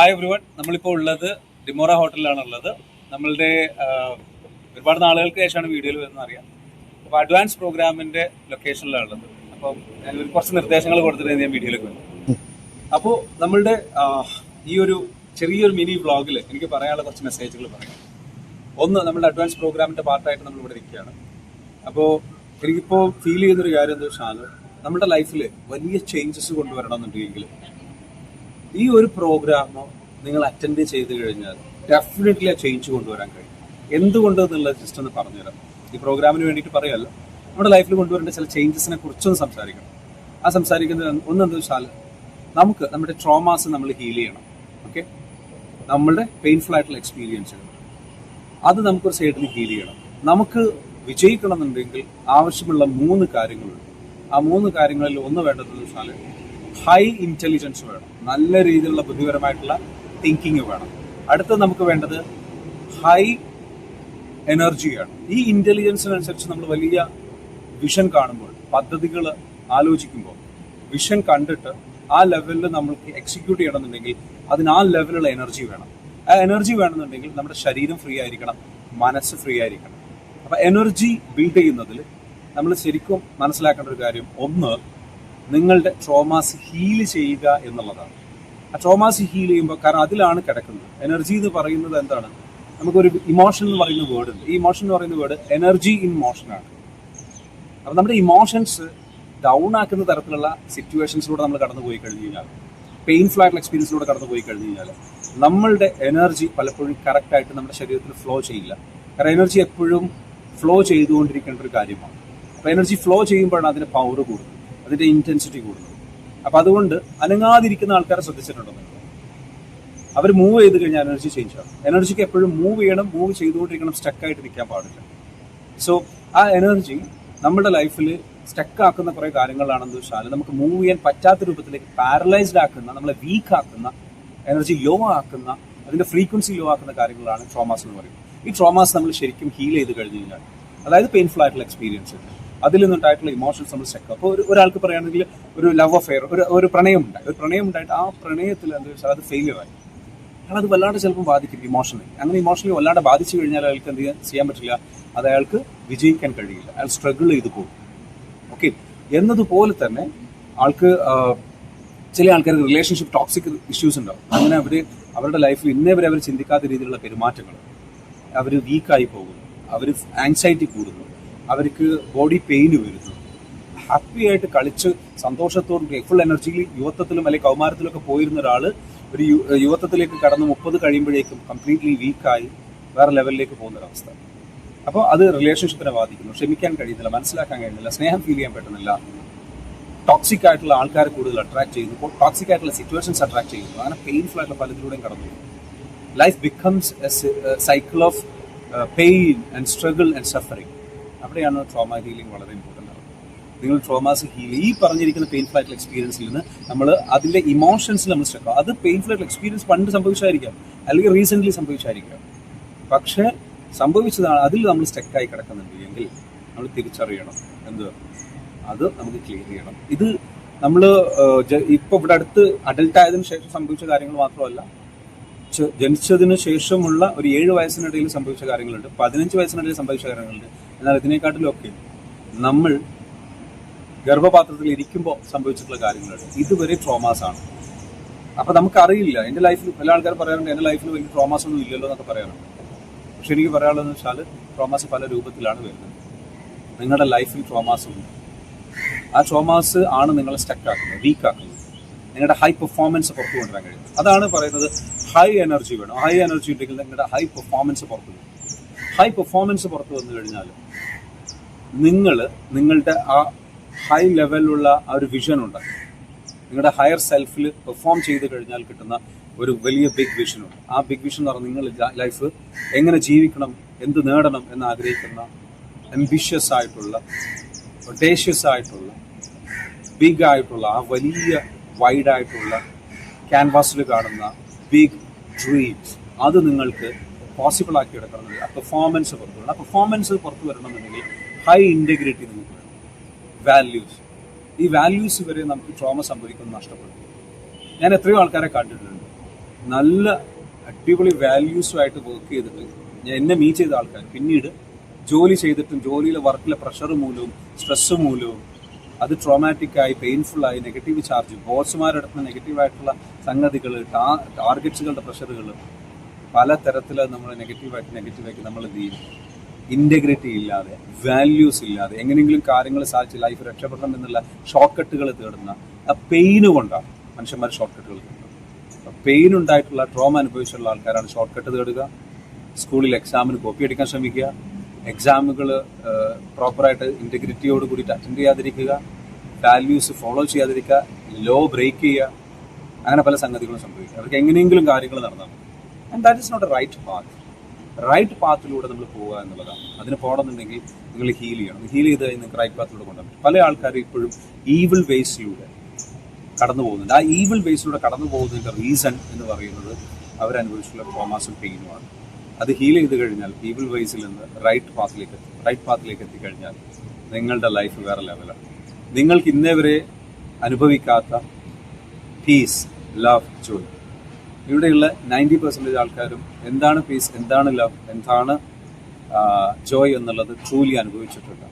Hi everyone നമ്മളിപ്പോൾ ഉള്ളത് Dimora ഹോട്ടലിലാണ് ഉള്ളത് നമ്മളുടെ ഒരുപാട് നാളുകൾക്ക് ശേഷമാണ് വീഡിയോയിൽ വരുന്നത് അറിയാം. അപ്പോൾ അഡ്വാൻസ് പ്രോഗ്രാമിന്റെ ലൊക്കേഷനിലാണ് ഉള്ളത് അപ്പോൾ ഞാൻ കുറച്ച് നിർദ്ദേശങ്ങൾ കൊടുത്തിട്ട് ഞാൻ വീഡിയോയിലേക്ക് വന്നു അപ്പോൾ നമ്മളുടെ ഈ ഒരു ചെറിയൊരു മിനി വ്ളോഗിൽ എനിക്ക് പറയാനുള്ള കുറച്ച് മെസ്സേജുകൾ പറയാം. ഒന്ന് നമ്മളുടെ അഡ്വാൻസ് പ്രോഗ്രാമിന്റെ പാർട്ടായിട്ട് നമ്മൾ ഇവിടെ ഇരിക്കുകയാണ്. അപ്പോൾ എനിക്കിപ്പോൾ ഫീൽ ചെയ്യുന്നൊരു കാര്യം എന്താ വെച്ചാൽ നമ്മുടെ ലൈഫിൽ വലിയ ചേഞ്ചസ് കൊണ്ടുവരണമെന്നുണ്ടെങ്കിൽ ഈ ഒരു പ്രോഗ്രാം നിങ്ങൾ അറ്റൻഡ് ചെയ്ത് കഴിഞ്ഞാൽ ഡെഫിനറ്റ്ലി ആ ചേഞ്ച് കൊണ്ടുവരാൻ കഴിയും. എന്തുകൊണ്ട് എന്നുള്ളത് ജസ്റ്റ് ഒന്ന് പറഞ്ഞുതരാം. ഈ പ്രോഗ്രാമിന് വേണ്ടിയിട്ട് പറയല്ല നമ്മുടെ ലൈഫിൽ കൊണ്ടുവരേണ്ട ചില ചേഞ്ചസിനെ കുറിച്ചൊന്ന് സംസാരിക്കണം. ആ സംസാരിക്കുന്നത് ഒന്ന് എന്താ വെച്ചാൽ നമുക്ക് നമ്മുടെ ട്രോമാസ് നമ്മൾ ഹീൽ ചെയ്യണം. ഓക്കെ നമ്മളുടെ പെയിൻഫുൾ ആയിട്ടുള്ള എക്സ്പീരിയൻസുകൾ അത് നമുക്കൊരു സൈഡിൽ ഹീൽ ചെയ്യണം. നമുക്ക് വിജയിക്കണമെന്നുണ്ടെങ്കിൽ ആവശ്യമുള്ള മൂന്ന് കാര്യങ്ങളുണ്ട്. ആ മൂന്ന് കാര്യങ്ങളിൽ ഒന്ന് വേണ്ടതെന്ന് വെച്ചാൽ ഹൈ ഇന്റലിജൻസ് വേണം. നല്ല രീതിയിലുള്ള ബുദ്ധിപരമായിട്ടുള്ള തിങ്കിങ് വേണം. അടുത്തത് നമുക്ക് വേണ്ടത് ഹൈ എനർജിയാണ് ഈ ഇന്റലിജൻസിനനുസരിച്ച് നമ്മൾ വലിയ വിഷൻ കാണുമ്പോൾ പദ്ധതികൾ ആലോചിക്കുമ്പോൾ വിഷൻ കണ്ടിട്ട് ആ ലെവലിൽ നമ്മൾക്ക് എക്സിക്യൂട്ട് ചെയ്യണമെന്നുണ്ടെങ്കിൽ അതിന് ആ ലെവലുള്ള എനർജി വേണം. ആ എനർജി വേണമെന്നുണ്ടെങ്കിൽ നമ്മുടെ ശരീരം ഫ്രീ ആയിരിക്കണം മനസ്സ് ഫ്രീ ആയിരിക്കണം. അപ്പൊ എനർജി ബിൽഡ് ചെയ്യുന്നതിൽ നമ്മൾ ശരിക്കും മനസ്സിലാക്കേണ്ട ഒരു കാര്യം ഒന്ന് നിങ്ങളുടെ ട്രോമാസ് ഹീൽ ചെയ്യുക എന്നുള്ളതാണ്. ആ ട്രോമാസ് ഹീൽ ചെയ്യുമ്പോൾ കാരണം അതിലാണ് കിടക്കുന്നത്. എനർജി എന്ന് പറയുന്നത് എന്താണ്? നമുക്കൊരു ഇമോഷൻ എന്ന് പറയുന്ന വേർഡ് ഉണ്ട്. ഈ ഇമോഷൻ എന്ന് പറയുന്ന വേർഡ് എനർജി ഇൻ മോഷനാണ് അപ്പം നമ്മുടെ ഇമോഷൻസ് ഡൗൺ ആക്കുന്ന തരത്തിലുള്ള സിറ്റുവേഷൻസിലൂടെ നമ്മൾ കടന്നു പോയി കഴിഞ്ഞു കഴിഞ്ഞാൽ പെയിൻഫുൾ ആയിട്ടുള്ള എക്സ്പീരിയൻസിലൂടെ കടന്നു പോയി കഴിഞ്ഞു കഴിഞ്ഞാൽ നമ്മളുടെ എനർജി പലപ്പോഴും കറക്റ്റായിട്ട് നമ്മുടെ ശരീരത്തിൽ ഫ്ലോ ചെയ്യില്ല. കാരണം എനർജി എപ്പോഴും ഫ്ലോ ചെയ്തുകൊണ്ടിരിക്കേണ്ട ഒരു കാര്യമാണ്. അപ്പോൾ എനർജി ഫ്ലോ ചെയ്യുമ്പോഴാണ് അതിന് പവർ കൂടുന്നത്. അതിന്റെ ഇന്റൻസിറ്റി കൂടുന്നു. അപ്പൊ അതുകൊണ്ട് അനങ്ങാതിരിക്കുന്ന ആൾക്കാരെ ശ്രദ്ധിച്ചിട്ടുണ്ടോ? അവർ മൂവ് ചെയ്ത് കഴിഞ്ഞാൽ എനർജി ചേഞ്ച് ആവും. എനർജിക്ക് എപ്പോഴും മൂവ് ചെയ്യണം മൂവ് ചെയ്തുകൊണ്ടിരിക്കണം സ്റ്റക്ക് ആയിട്ട് നിൽക്കാൻ പാടില്ല. സോ ആ എനർജി നമ്മുടെ ലൈഫിൽ സ്റ്റക്കാക്കുന്ന കുറെ കാര്യങ്ങളാണെന്ന് വെച്ചാൽ നമുക്ക് മൂവ് ചെയ്യാൻ പറ്റാത്ത രൂപത്തിലേക്ക് പാരലൈസ്ഡ് ആക്കുന്ന നമ്മളെ വീക്ക് ആക്കുന്ന എനർജി ലോ ആക്കുന്ന അതിന്റെ ഫ്രീക്വൻസി ലോ ആക്കുന്ന കാര്യങ്ങളാണ് ട്രോമാസ് എന്ന് പറയുന്നത്. ഈ ട്രോമാസ് നമ്മൾ ശരിക്കും ഹീൽ ചെയ്ത് കഴിഞ്ഞ് കഴിഞ്ഞാൽ അതായത് പെയിൻഫുൾ ആയിട്ടുള്ള എക്സ്പീരിയൻസ് അതിൽ നിന്നുണ്ടായിട്ടുള്ള ഇമോഷൻസ് നമ്മൾ സ്റ്റെക്ക് അപ്പോൾ ഒരു ഒരാൾക്ക് പറയുകയാണെങ്കിൽ ഒരു ലവ് അഫെയർ ഒരു ഒരു പ്രണയം ഉണ്ടായി ഒരു പ്രണയം ഉണ്ടായിട്ട് ആ പ്രണയത്തിൽ എന്താ വെച്ചാൽ അത് ഫെയിലിയർ ആയി. അയാൾ അത് വല്ലാണ്ട് ചിലപ്പോൾ ബാധിക്കും ഇമോഷണലി അങ്ങനെ ഇമോഷണലി വല്ലാണ്ട് ബാധിച്ചു കഴിഞ്ഞാൽ അയാൾക്ക് എന്ത് ചെയ്യാൻ പറ്റില്ല. അത് അയാൾക്ക് വിജയിക്കാൻ കഴിയില്ല. അയാൾ സ്ട്രഗിൾ ചെയ്ത് പോകും. ഓക്കെ എന്നതുപോലെ തന്നെ ആൾക്ക് ചില ആൾക്കാർക്ക് റിലേഷൻഷിപ്പ് ടോക്സിക് ഇഷ്യൂസ് ഉണ്ടാവും. അങ്ങനെ അവർ അവരുടെ ലൈഫിൽ ഇന്നേ വരെ അവർ ചിന്തിക്കാത്ത രീതിയിലുള്ള പെരുമാറ്റങ്ങൾ. അവർ വീക്കായി പോകുന്നു. അവർ ആങ്സൈറ്റി കൂടുന്നു. അവർക്ക് ബോഡി പെയിൻ വരുന്നു. ഹാപ്പി ആയിട്ട് കളിച്ച് സന്തോഷത്തോടും ഫുൾ എനർജിയിൽ യുവത്വത്തിലും അല്ലെങ്കിൽ കൗമാരത്തിലൊക്കെ പോയിരുന്ന ഒരാൾ ഒരു യുവത്വത്തിലേക്ക് കടന്ന് മുപ്പത് കഴിയുമ്പോഴേക്കും കംപ്ലീറ്റ്ലി വീക്കായി വേറെ ലെവലിലേക്ക് പോകുന്ന ഒരവസ്ഥ അപ്പോൾ അത് റിലേഷൻഷിപ്പിനെ ബാധിക്കുന്നു. ക്ഷമിക്കാൻ കഴിയുന്നില്ല മനസ്സിലാക്കാൻ കഴിയുന്നില്ല സ്നേഹം ഫീൽ ചെയ്യാൻ പറ്റുന്നില്ല. ടോക്സിക് ആയിട്ടുള്ള ആൾക്കാരെ കൂടുതൽ അട്രാക്ട് ചെയ്യുന്നു. ടോക്സിക് ആയിട്ടുള്ള സിറ്റുവേഷൻസ് അട്രാക്ട് ചെയ്യുന്നു. അങ്ങനെ പെയിൻഫുൾ ആയിട്ടുള്ള പലതിലൂടെയും കടന്നു life becomes cycle of pain and struggle and suffering അവിടെയാണ് ട്രോമ ഹീലിംഗ് വളരെ ഇമ്പോർട്ടന്റ് ആണ്. നിങ്ങൾ ട്രോമാസ് ഹീൽ ഈ പറഞ്ഞിരിക്കുന്ന പെയിൻഫുൾ ആയിട്ടുള്ള എക്സ്പീരിയൻസിൽ നിന്ന് നമ്മൾ അതിന്റെ ഇമോഷൻസിൽ നമ്മൾ സ്റ്റക്ക് അത് പെയിൻഫുൾ ആയിട്ടുള്ള എക്സ്പീരിയൻസ് പണ്ട് സംഭവിച്ചായിരിക്കാം. അല്ലെങ്കിൽ റീസെന്റ്ലി സംഭവിച്ചായിരിക്കാം. പക്ഷേ സംഭവിച്ചതാണ് അതിൽ നമ്മൾ സ്റ്റെക്കായി കിടക്കുന്നുണ്ട്. എങ്കിൽ നമ്മൾ തിരിച്ചറിയണം. എന്ത്? അത് നമുക്ക് ക്ലിയർ ചെയ്യണം. ഇത് നമ്മൾ ഇപ്പോൾ ഇവിടെ അടുത്ത് അഡൽട്ടായതിനു ശേഷം സംഭവിച്ച കാര്യങ്ങൾ മാത്രമല്ല. ചെ- ജനിച്ചതിന് ശേഷമുള്ള ഒരു ഏഴ് വയസ്സിനിടയിൽ സംഭവിച്ച കാര്യങ്ങളുണ്ട്. പതിനഞ്ച് വയസ്സിനിടയിൽ സംഭവിച്ച കാര്യങ്ങളുണ്ട്. എന്നാൽ ഇതിനെക്കാട്ടിലും ഒക്കെ നമ്മൾ ഗർഭപാത്രത്തിൽ ഇരിക്കുമ്പോൾ സംഭവിച്ചിട്ടുള്ള കാര്യങ്ങളുണ്ട്. ഇതുവരെ ട്രോമാസ് ആണ്. അപ്പൊ നമുക്കറിയില്ല. എന്റെ ലൈഫിൽ പല ആൾക്കാർ പറയാറുണ്ട് എന്റെ ലൈഫിൽ വലിയ ട്രോമാസ് ഒന്നും ഇല്ലല്ലോ എന്നൊക്കെ പറയാറുണ്ട്. പക്ഷെ എനിക്ക് പറയാനുള്ളതെന്ന് വെച്ചാൽ ട്രോമാസ് പല രൂപത്തിലാണ് വരുന്നത്. നിങ്ങളുടെ ലൈഫിൽ ട്രോമാസ് ഉണ്ട്. ആ ട്രോമാസ് ആണ് നിങ്ങളെ സ്റ്റക്ക് ആക്കുന്നത് വീക്ക് ആക്കുന്നത്. നിങ്ങളുടെ ഹൈ പെർഫോമൻസ് പുറത്തു കൊണ്ടുവരാൻ കഴിയുന്നത്. അതാണ് പറയുന്നത് ഹൈ എനർജി വേണം. ഹൈ എനർജി ഉണ്ടെങ്കിൽ നിങ്ങളുടെ ഹൈ പെർഫോമൻസ് പുറത്തു വരും. ഹൈ പെർഫോമൻസ് പുറത്തു വന്നു കഴിഞ്ഞാൽ നിങ്ങൾ നിങ്ങളുടെ ആ ഹൈ ലെവലിലുള്ള ആ ഒരു വിഷൻ ഉണ്ട്. നിങ്ങളുടെ ഹയർ സെൽഫിൽ പെർഫോം ചെയ്ത് കഴിഞ്ഞാൽ കിട്ടുന്ന ഒരു വലിയ ബിഗ് വിഷനുണ്ട് ആ ബിഗ് വിഷൻ എന്ന് പറഞ്ഞാൽ നിങ്ങൾ ലൈഫ് എങ്ങനെ ജീവിക്കണം എന്ത് നേടണം എന്ന് ആഗ്രഹിക്കുന്ന എംബിഷ്യസ് ആയിട്ടുള്ള ഒഡേഷ്യസ് ആയിട്ടുള്ള ബിഗ് ആയിട്ടുള്ള ആ വലിയ വൈഡ് ആയിട്ടുള്ള ക്യാൻവാസിൽ കാണുന്ന ബിഗ് ഡ്രീംസ് അത് നിങ്ങൾക്ക് പോസിബിൾ ആക്കി എടുക്കണമെങ്കിൽ ആ പെർഫോമൻസ് പുറത്തു വരണം ആ പെർഫോമൻസ് പുറത്തു വരണമെന്നുണ്ടെങ്കിൽ ഹൈ ഇന്റഗ്രിറ്റി നിങ്ങൾക്ക് വേണം വാല്യൂസ് ഈ വാല്യൂസ് വരെ നമുക്ക് ട്രോമ സംഭവിക്കുന്നത് നഷ്ടപ്പെടും. ഞാൻ എത്രയോ ആൾക്കാരെ കണ്ടിട്ടുണ്ട്. നല്ല അടിപൊളി വാല്യൂസുമായിട്ട് വർക്ക് ചെയ്തിട്ട് ഞാൻ എന്നെ മീറ്റ് ചെയ്ത ആൾക്കാർ പിന്നീട് ജോലി ചെയ്തിട്ടും ജോലിയിലെ വർക്കിലെ പ്രഷർ മൂലവും സ്ട്രെസ് മൂലവും അത് ട്രോമാറ്റിക് ആയി പെയിൻഫുൾ ആയി നെഗറ്റീവ് ചാർജ് ബോസുമാരുടെ അടുത്ത് നെഗറ്റീവായിട്ടുള്ള സംഗതികൾ ടാർഗറ്റ്സുകളുടെ പ്രഷറുകൾ പല തരത്തിൽ നമ്മൾ നെഗറ്റീവായിട്ട് നെഗറ്റീവാക്കി നമ്മൾ എന്ത് ചെയ്യും? ഇന്റഗ്രിറ്റി ഇല്ലാതെ വാല്യൂസ് ഇല്ലാതെ എങ്ങനെയെങ്കിലും കാര്യങ്ങൾ സാധിച്ച് ലൈഫ് രക്ഷപ്പെടണം എന്നുള്ള ഷോർട്ട് കട്ടുകൾ തേടുന്ന ആ പെയിന് കൊണ്ടാണ് മനുഷ്യന്മാർ ഷോർട്ട് കട്ടുകൾ തേടുന്നത്. പെയിൻ ഉണ്ടായിട്ടുള്ള ട്രോമ അനുഭവിച്ചുള്ള ആൾക്കാരാണ് ഷോർട്ട് കട്ട് തേടുക. സ്കൂളിൽ എക്സാമിന് കോപ്പി എടുക്കാൻ ശ്രമിക്കുക. എക്സാമുകൾ പ്രോപ്പറായിട്ട് ഇന്റഗ്രിറ്റിയോട് കൂടിയിട്ട് അറ്റൻഡ് ചെയ്യാതിരിക്കുക വാല്യൂസ് ഫോളോ ചെയ്യാതിരിക്കുക ലോ ബ്രേക്ക് ചെയ്യുക അങ്ങനെ പല സംഗതികളും സംഭവിക്കുക അവർക്ക് എങ്ങനെയെങ്കിലും കാര്യങ്ങൾ നടന്നാൽ and that is not a right path right പാത്തിലൂടെ നമ്മൾ പോവുക എന്നുള്ളതാണ്. അതിന് പോകണമെന്നുണ്ടെങ്കിൽ നിങ്ങൾ ഹീൽ ചെയ്യണം. ഹീൽ ചെയ്ത് കഴിഞ്ഞ് നിങ്ങൾക്ക് റൈറ്റ് പാത്തിലൂടെ കൊണ്ടുപോകാൻ പല ആൾക്കാരും ഇപ്പോഴും ഈവിൾ വേസിലൂടെ കടന്നു പോകുന്നുണ്ട്. ആ ഈവിൾ വേസിലൂടെ കടന്നു പോകുന്നതിന്റെ റീസൺ എന്ന് പറയുന്നത് അവരനുഭവിച്ചിട്ടുള്ള ട്രോമാസും പെയിനുമാണ് അത് ഹീൽ ചെയ്ത് കഴിഞ്ഞാൽ ഈവിൾ വൈസിൽ നിന്ന് റൈറ്റ് പാത്തിലേക്ക് എത്തി റൈറ്റ് പാത്തിലേക്ക് എത്തിക്കഴിഞ്ഞാൽ നിങ്ങളുടെ ലൈഫ് വേറെ ലെവലാണ് നിങ്ങൾക്ക് ഇന്നേവരെ അനുഭവിക്കാത്ത പീസ് ലവ് ജോയ് ഇവിടെയുള്ള നയന്റി പെർസെന്റേജ് ആൾക്കാരും എന്താണ് പീസ് എന്താണ് ലവ് എന്താണ് ജോയ് എന്നുള്ളത് ട്രൂലി അനുഭവിച്ചിട്ടുണ്ട്.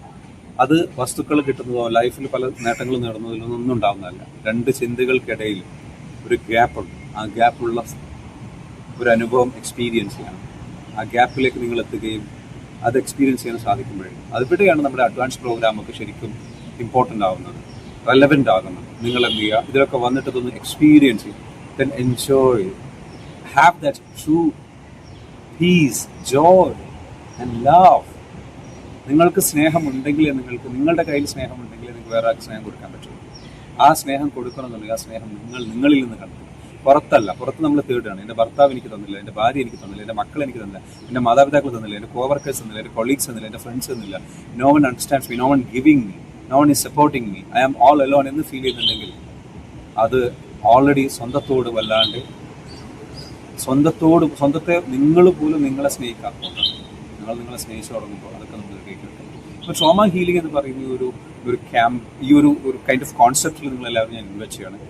അത് വസ്തുക്കൾ കിട്ടുന്നതോ ലൈഫിൽ പല നേട്ടങ്ങൾ നേടുന്നതിലോ ഒന്നും ഉണ്ടാകുന്നതല്ല രണ്ട് ചിന്തകൾക്കിടയിൽ ഒരു ഗ്യാപ്പുണ്ട് ആ ഗ്യാപ്പുള്ള ഒരു അനുഭവം എക്സ്പീരിയൻസ് ചെയ്യണം ആ ഗ്യാപ്പിലേക്ക് നിങ്ങൾ എത്തുകയും അത് എക്സ്പീരിയൻസ് ചെയ്യാൻ സാധിക്കുമ്പോഴേ അതിവിടെയാണ് നമ്മുടെ അഡ്വാൻസ് പ്രോഗ്രാമൊക്കെ ശരിക്കും ഇമ്പോർട്ടന്റ് ആവുന്നത് റെലവെന്റ് ആകുന്നത്. നിങ്ങൾ എന്ത് ചെയ്യുക? ഇതിലൊക്കെ വന്നിട്ട് ഇതൊന്ന് എക്സ്പീരിയൻസ് ചെയ്യും then enjoy have that true peace joy and love നിങ്ങൾക്ക് സ്നേഹമുണ്ടെങ്കിലേ നിങ്ങൾക്ക് നിങ്ങളുടെ കയ്യിൽ സ്നേഹമുണ്ടെങ്കിലേ നിങ്ങൾക്ക് വേറെ സ്നേഹം കൊടുക്കാൻ പറ്റുള്ളൂ ആ സ്നേഹം കൊടുക്കണമെന്നുണ്ടെങ്കിൽ ആ സ്നേഹം നിങ്ങൾ നിങ്ങളിൽ നിന്ന് കണ്ടു പുറത്തല്ല. പുറത്ത് നമ്മൾ തേടുകയാണ് എന്റെ ഭർത്താവ് എനിക്ക് തന്നില്ല എന്റെ ഭാര്യ എനിക്ക് തന്നില്ല എന്റെ മക്കൾ എനിക്ക് തന്നില്ല എന്റെ മാതാപിതാക്കൾ തന്നില്ല എന്റെ കോവർക്കേഴ്സ് തന്നില്ല എന്റെ കൊളീഗ്സ് തന്നില്ല എന്റെ ഫ്രണ്ട്സ് തന്നില്ല. No one understands me no one giving me no one is supporting me I am all alone എന്ന് ഫീൽ ചെയ്യുന്നുണ്ടെങ്കിൽ അത് ഓൾറെഡി സ്വന്തത്തോട് വല്ലാണ്ട് സ്വന്തത്തോട് സ്വന്തത്തെ നിങ്ങൾ പോലും നിങ്ങളെ സ്നേഹിക്കാത്തതുകൊണ്ടാണ്. നിങ്ങൾ നിങ്ങളെ സ്നേഹിച്ചു തുടങ്ങുമ്പോൾ അതൊക്കെ നമ്മൾ കേൾക്കട്ടെ അപ്പോൾ ട്രോമ ഹീലിംഗ് എന്ന് പറയുന്ന ഒരു ഒരു ക്യാമ്പ് ഈ ഒരു ഒരു കൈൻഡ് ഓഫ് കോൺസെപ്റ്റിൽ നിങ്ങളെല്ലാവരും ഞാൻ ഇൻവെസ്റ്റ് ചെയ്യണം.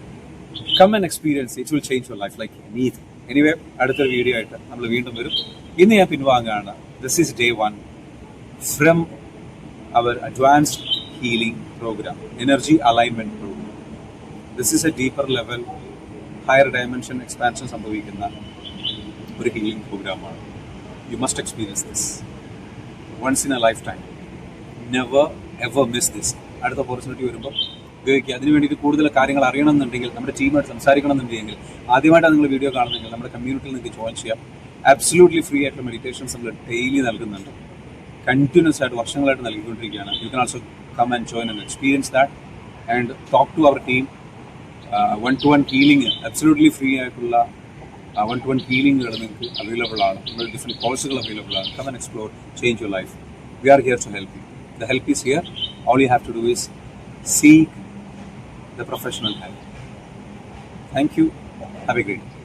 Come and experience it will change your life like anything anyway അടുത്തൊരു വീഡിയോ ആയിട്ട് നമ്മൾ വീണ്ടും വരും. ഇന്ന് ഞാൻ പിൻവാങ്ങുകയാണ് this is day one from our advanced healing program energy alignment program this is a deeper level higher dimension expansion സംഭവിക്കുന്ന ഒരു healing പ്രോഗ്രാമാണ് you must experience this once in a lifetime never ever miss this അടുത്ത opportunity വരുമ്പോൾ ഉപയോഗിക്കുക അതിന് വേണ്ടിയിട്ട് കൂടുതൽ കാര്യങ്ങൾ അറിയണമെന്നുണ്ടെങ്കിൽ നമ്മുടെ ടീമായിട്ട് സംസാരിക്കണം എന്നുണ്ടെങ്കിൽ ആദ്യമായിട്ടാണ് നിങ്ങൾ വീഡിയോ കാണുന്നെങ്കിൽ നമ്മുടെ കമ്മ്യൂണിറ്റിയിൽ നിങ്ങൾക്ക് ജോയിൻ ചെയ്യാം. ആബ്സല്യൂട്ട്ലി ഫ്രീ ആയിട്ടുള്ള മെഡിറ്റേഷൻസ് നമ്മൾ ഡെയിലി നൽകുന്നുണ്ട്. കണ്ടിന്യൂസ് ആയിട്ട് വർഷങ്ങളായിട്ട് നൽകിക്കൊണ്ടിരിക്കുകയാണ്. You can also come and join and experience that and talk to our team one to one healing absolutely free ആയിട്ടുള്ള വൺ ടു വൺ ഹീലിംഗുകൾ നിങ്ങൾക്ക് അവൈലബിൾ ആണ്. നമ്മുടെ ഡിഫറെന്റ് കോഴ്സുകൾ അവൈലബിൾ ആണ്. Come and explore change your life we are here to help you the help is here all you have to do is seek the professional help. Thank you. Have a great day.